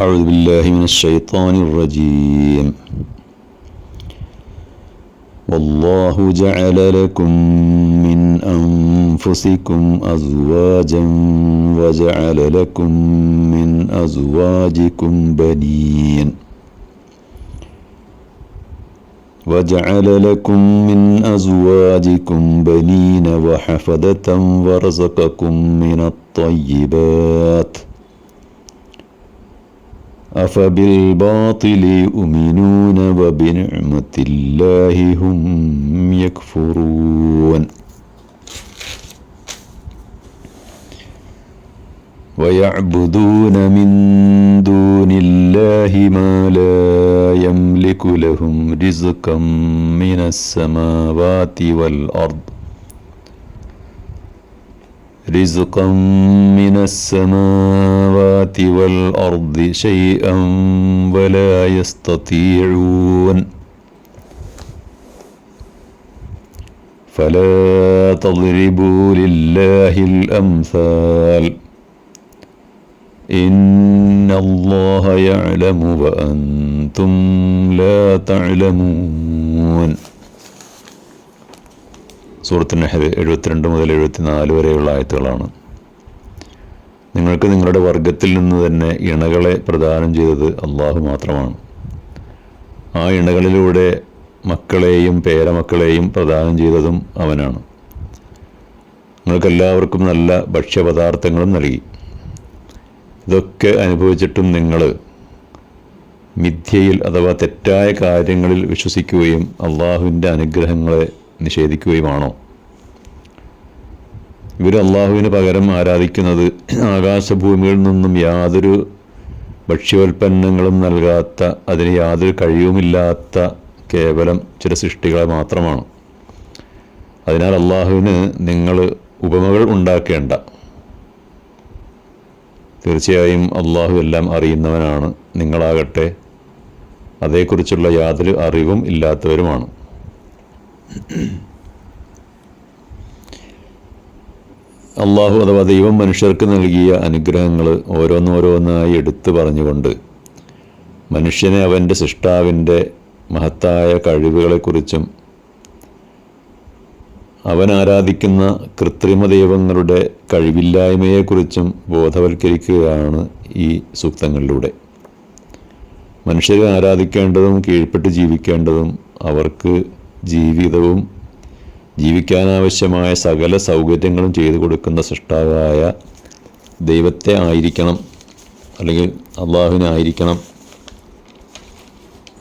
أعوذ بالله من الشيطان الرجيم. والله جعل لكم من أنفسكم أزواجا وجعل لكم من أزواجكم بنين. وجعل لكم من أزواجكم بنين وحفدة ورزقكم من الطيبات. أفبالباطل يؤمنون وبنعمة الله هم يكفرون. ويعبدون من دون الله ما لا يملك لهم رزقا من السماوات والأرض. رزقا من السماوات والأرض شيئا ولا يستطيعون فلا تضربوا لله الأمثال إن الله يعلم وأنتم لا تعلمون സൂറത്ത് നെഹർ എഴുപത്തിരണ്ട് മുതൽ എഴുപത്തിനാല് വരെയുള്ള ആയത്തുകളാണ്. നിങ്ങൾക്ക് നിങ്ങളുടെ വർഗത്തിൽ നിന്ന് തന്നെ ഇണകളെ പ്രദാനം ചെയ്തത് അള്ളാഹു മാത്രമാണ്. ആ ഇണകളിലൂടെ മക്കളെയും പേരമക്കളെയും പ്രദാനം ചെയ്തതും അവനാണ്. നിങ്ങൾക്കെല്ലാവർക്കും നല്ല ഭക്ഷ്യപദാർത്ഥങ്ങളും നൽകി. ഇതൊക്കെ അനുഭവിച്ചിട്ടും നിങ്ങൾ മിഥ്യയിൽ അഥവാ തെറ്റായ കാര്യങ്ങളിൽ വിശ്വസിക്കുകയും അള്ളാഹുവിന്റെ അനുഗ്രഹങ്ങളെ നിഷേധിക്കുകയുമാണോ ഇവർ അള്ളാഹുവിന് പകരം ആരാധിക്കുന്നത് ആകാശഭൂമിയിൽ നിന്നും യാതൊരു ഭക്ഷ്യോൽപ്പന്നങ്ങളും നൽകാത്ത അതിന് യാതൊരു കഴിവുമില്ലാത്ത കേവലം ചില സൃഷ്ടികളെ മാത്രമാണ്. അതിനാൽ അള്ളാഹുവിന് നിങ്ങൾ ഉപമകൾ ഉണ്ടാക്കേണ്ട. തീർച്ചയായും അള്ളാഹു എല്ലാം അറിയുന്നവനാണ്. നിങ്ങളാകട്ടെ അതേക്കുറിച്ചുള്ള യാതൊരു അറിവും ഇല്ലാത്തവരുമാണ്. അള്ളാഹു അഥവാ ദൈവം മനുഷ്യർക്ക് നൽകിയ അനുഗ്രഹങ്ങൾ ഓരോന്നോരോന്നായി എടുത്തു പറഞ്ഞുകൊണ്ട് മനുഷ്യനെ അവന്റെ സൃഷ്ടാവിന്റെ മഹത്തായ കഴിവുകളെക്കുറിച്ചും അവൻ ആരാധിക്കുന്ന കൃത്രിമ ദൈവങ്ങളുടെ കഴിവില്ലായ്മയെക്കുറിച്ചും ബോധവൽക്കരിക്കുകയാണ് ഈ സൂക്തങ്ങളിലൂടെ. മനുഷ്യരെ ആരാധിക്കേണ്ടതും കീഴ്പ്പെട്ട് ജീവിക്കേണ്ടതും അവർക്ക് ജീവിതവും ജീവിക്കാനാവശ്യമായ സകല സൗകര്യങ്ങളും ചെയ്തു കൊടുക്കുന്ന സൃഷ്ടാവായ ദൈവത്തെ ആയിരിക്കണം അല്ലെങ്കിൽ അള്ളാഹുവിനെ ആയിരിക്കണം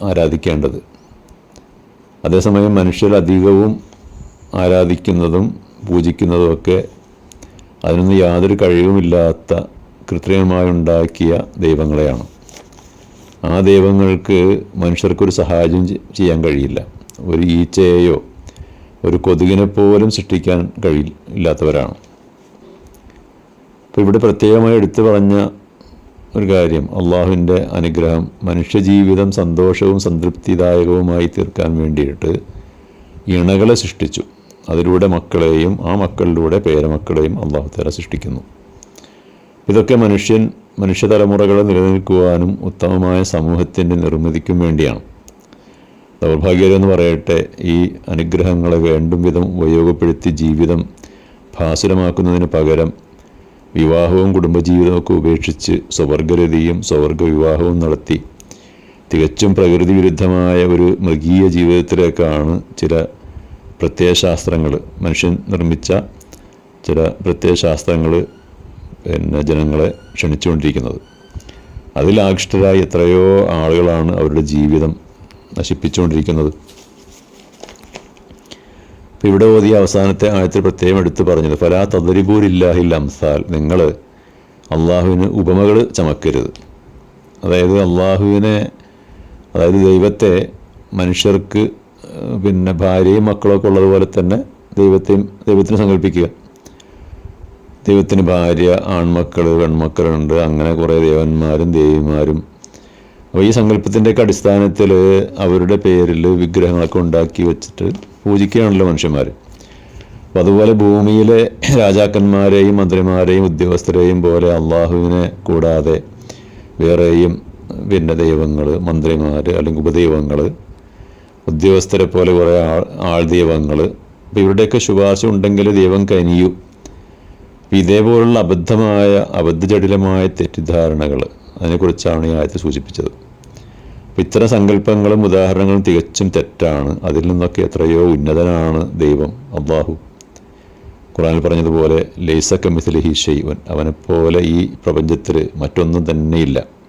ആരാധിക്കേണ്ടത്. അതേസമയം മനുഷ്യർ അധികവും ആരാധിക്കുന്നതും പൂജിക്കുന്നതുമൊക്കെ അതിനൊന്നും യാതൊരു കഴിവുമില്ലാത്ത കൃത്രിമമായി ഉണ്ടാക്കിയ ദൈവങ്ങളെയാണ്. ആ ദൈവങ്ങൾക്ക് മനുഷ്യർക്കൊരു സഹായം ചെയ്യാൻ കഴിയില്ല. ഒരു ഈച്ചയെയോ ഒരു കൊതുകിനെ പോലും സൃഷ്ടിക്കാൻ കഴിയില്ലാത്തവരാണ്. അപ്പോൾ ഇവിടെ പ്രത്യേകമായി എടുത്തു പറഞ്ഞ ഒരു കാര്യം അള്ളാഹുവിന്റെ അനുഗ്രഹം മനുഷ്യജീവിതം സന്തോഷവും സംതൃപ്തിദായകവുമായി തീർക്കാൻ വേണ്ടിയിട്ട് ഇണകളെ സൃഷ്ടിച്ചു. അതിലൂടെ മക്കളെയും ആ മക്കളിലൂടെ പേരമക്കളെയും അള്ളാഹു തല സൃഷ്ടിക്കുന്നു. ഇതൊക്കെ മനുഷ്യൻ മനുഷ്യ തലമുറകളെ നിലനിൽക്കുവാനും ഉത്തമമായ സമൂഹത്തിന്റെ നിർമ്മിതിക്കും വേണ്ടിയാണ്. ദൗർഭാഗ്യരെന്ന് പറയട്ടെ ഈ അനുഗ്രഹങ്ങളെ വേണ്ടും വിധം ഉപയോഗപ്പെടുത്തി ജീവിതം ഭാസുരമാക്കുന്നതിന് പകരം വിവാഹവും കുടുംബജീവിതമൊക്കെ ഉപേക്ഷിച്ച് സ്വവർഗരതിയും സ്വവർഗ വിവാഹവും നടത്തി. തികച്ചും പ്രകൃതി വിരുദ്ധമായ ഒരു മൃഗീയ ജീവിതത്തിലേക്കാണ് ചില പ്രത്യയശാസ്ത്രങ്ങൾ മനുഷ്യൻ നിർമ്മിച്ച ചില പ്രത്യയശാസ്ത്രങ്ങൾ പിന്നെ ജനങ്ങളെ ക്ഷണിച്ചുകൊണ്ടിരിക്കുന്നത്. അതിലാകൃഷ്ടരായ എത്രയോ ആളുകളാണ് അവരുടെ ജീവിതം നശിപ്പിച്ചുകൊണ്ടിരിക്കുന്നത്. ഇപ്പം ഇവിടെ ഓതിയ അവസാനത്തെ ആയത്തിൽ പ്രത്യേകം എടുത്തു പറഞ്ഞത് ഫലാ തദരിബൂരില്ലാഹിൽ അംസാൽ നിങ്ങൾ അള്ളാഹുവിന് ഉപമകൾ ചമക്കരുത്. അതായത് അള്ളാഹുവിനെ അതായത് ദൈവത്തെ മനുഷ്യർക്ക് പിന്നെ ഭാര്യയും മക്കളൊക്കെ ഉള്ളതുപോലെ തന്നെ ദൈവത്തെയും ദൈവത്തിന് സങ്കല്പിക്കുക. ദൈവത്തിന് ഭാര്യ ആൺമക്കൾ പെൺമക്കളുണ്ട് അങ്ങനെ കുറേ ദേവന്മാരും ദേവിമാരും അപ്പോൾ ഈ സങ്കല്പത്തിന്റെയൊക്കെ അടിസ്ഥാനത്തിൽ അവരുടെ പേരിൽ വിഗ്രഹങ്ങളൊക്കെ ഉണ്ടാക്കി വെച്ചിട്ട് പൂജിക്കുകയാണല്ലോ മനുഷ്യന്മാർ അപ്പോൾ അതുപോലെ ഭൂമിയിലെ രാജാക്കന്മാരെയും മന്ത്രിമാരെയും ഉദ്യോഗസ്ഥരെയും പോലെ അള്ളാഹുവിനെ കൂടാതെ വേറെയും പിന്നെ ദൈവങ്ങൾ മന്ത്രിമാർ അല്ലെങ്കിൽ ഉപദൈവങ്ങൾ ഉദ്യോഗസ്ഥരെ പോലെ കുറേ ആൾ ആൾ ദൈവങ്ങൾ അപ്പോൾ ഇവരുടെയൊക്കെ ശുപാർശ ഉണ്ടെങ്കിൽ ദൈവം കനിയൂ. ഇതേപോലുള്ള അബദ്ധമായ അബദ്ധജടിലമായ തെറ്റിദ്ധാരണകൾ അതിനെക്കുറിച്ചാണ് ഈ ആയത്ത് സൂചിപ്പിച്ചത്. അപ്പോൾ ഇത്തരം സങ്കല്പങ്ങളും ഉദാഹരണങ്ങളും തികച്ചും തെറ്റാണ്. അതിൽ നിന്നൊക്കെ എത്രയോ ഉന്നതനാണ് ദൈവം അള്ളാഹു. ഖുറാനിൽ പറഞ്ഞതുപോലെ ലൈസക്ക ഹി ഷെയ്വൻ അവനെപ്പോലെ ഈ പ്രപഞ്ചത്തിൽ മറ്റൊന്നും തന്നെയില്ല.